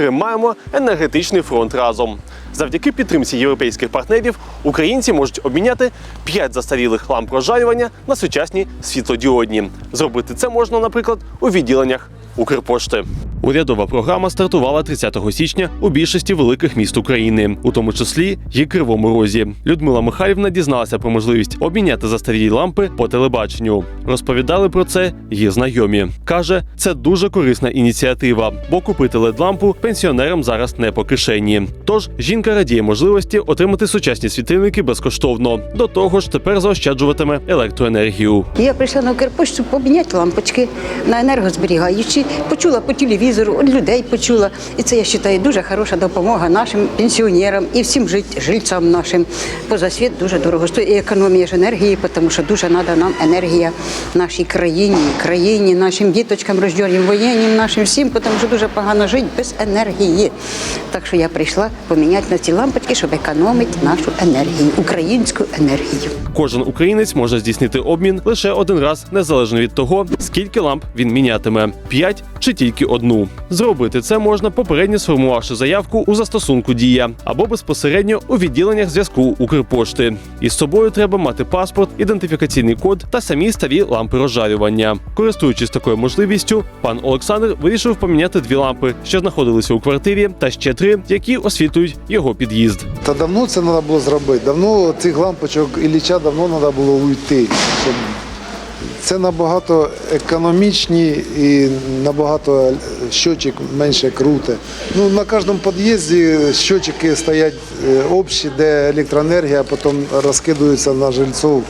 тримаємо енергетичний фронт разом. Завдяки підтримці європейських партнерів українці можуть обміняти 5 застарілих ламп розжарювання на сучасні світлодіодні. Зробити це можна, наприклад, у відділеннях Укрпошти. Урядова програма стартувала 30 січня у більшості великих міст України, у тому числі й Кривому Розі. Людмила Михайлівна дізналася про можливість обміняти застарілі лампи по телебаченню. Розповідали про це її знайомі. каже, це дуже корисна ініціатива, бо купити лед-лампу пенсіонерам зараз не по кишені. Тож жінка радіє можливості отримати сучасні світильники безкоштовно. До того ж, тепер заощаджуватиме електроенергію. Я прийшла на Укрпошту поміняти лампочки на енергозберігаючі. Почула по телевізору, від людей почула. І це я вважаю дуже хороша допомога нашим пенсіонерам і всім жильцям нашим. Поза світ дуже дорого стоїть. І економія ж енергії, тому що дуже треба нам енергія нашій країні, країні, нашим діточкам, рожденим воєнним, нашим всім, тому що дуже погано жити без енергії. Так що я прийшла поміняти на ці лампочки, щоб економити нашу енергію, українську енергію. Кожен українець може здійснити обмін лише один раз, незалежно від того, скільки ламп він мінятиме 5 чи тільки одну. Зробити це можна попередньо сформувавши заявку у застосунку Дія або безпосередньо у відділеннях зв'язку Укрпошти. Із собою треба мати паспорт, ідентифікаційний код та самі старі лампи розжарювання. Користуючись такою можливістю, пан Олександр вирішив поміняти дві лампи, що знаходилися у квартирі, та ще три, які освітлюють його під'їзд. Та давно це треба було зробити. Давно цих лампочок Ілліча давно треба було уйти. Щоб... Це набагато економічні і набагато щочик менше круте. Ну, на кожному під'їзді щочики стоять е, общі, де електроенергія потім розкидується на жильців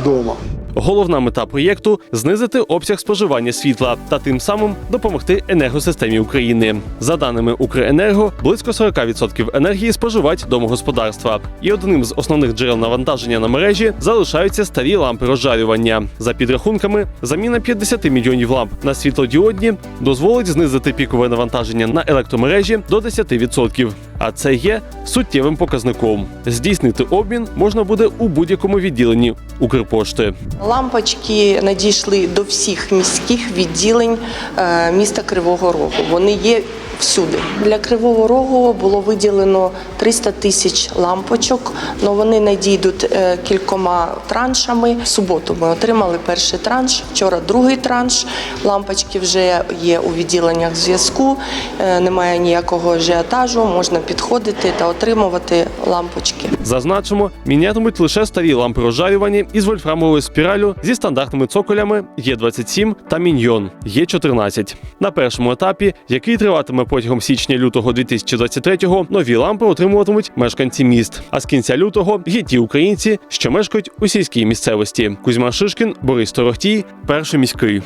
вдома. Головна мета проєкту знизити обсяг споживання світла та тим самим допомогти енергосистемі України. За даними Укренерго, близько 40% енергії споживають домогосподарства. І одним з основних джерел навантаження на мережі залишаються старі лампи розжарювання. За підрахунками, заміна 50 мільйонів ламп на світлодіодні дозволить знизити пікове навантаження на електромережі до 10%. А це є суттєвим показником. Здійснити обмін можна буде у будь-якому відділенні Укрпошти. Лампочки надійшли до всіх міських відділень е, міста Кривого Рогу. Вони є всюди. Для Кривого Рогу було виділено 300 тисяч лампочок, але вони надійдуть е, кількома траншами. В суботу ми отримали перший транш, вчора другий транш. Лампочки вже є у відділеннях зв'язку, е, немає ніякого ажіотажу, можна підходити та отримувати лампочки. Зазначимо, мінятимуть лише старі лампи розжарювання із вольфрамовою спіраллю зі стандартними цоколями Є27 та Міньйон Є14. На першому етапі, який триватиме протягом січня-лютого 2023-го, нові лампи отримуватимуть мешканці міст. А з кінця лютого є ті українці, що мешкають у сільській місцевості. Кузьма Шишкін, Борис Торохтій, перший міський.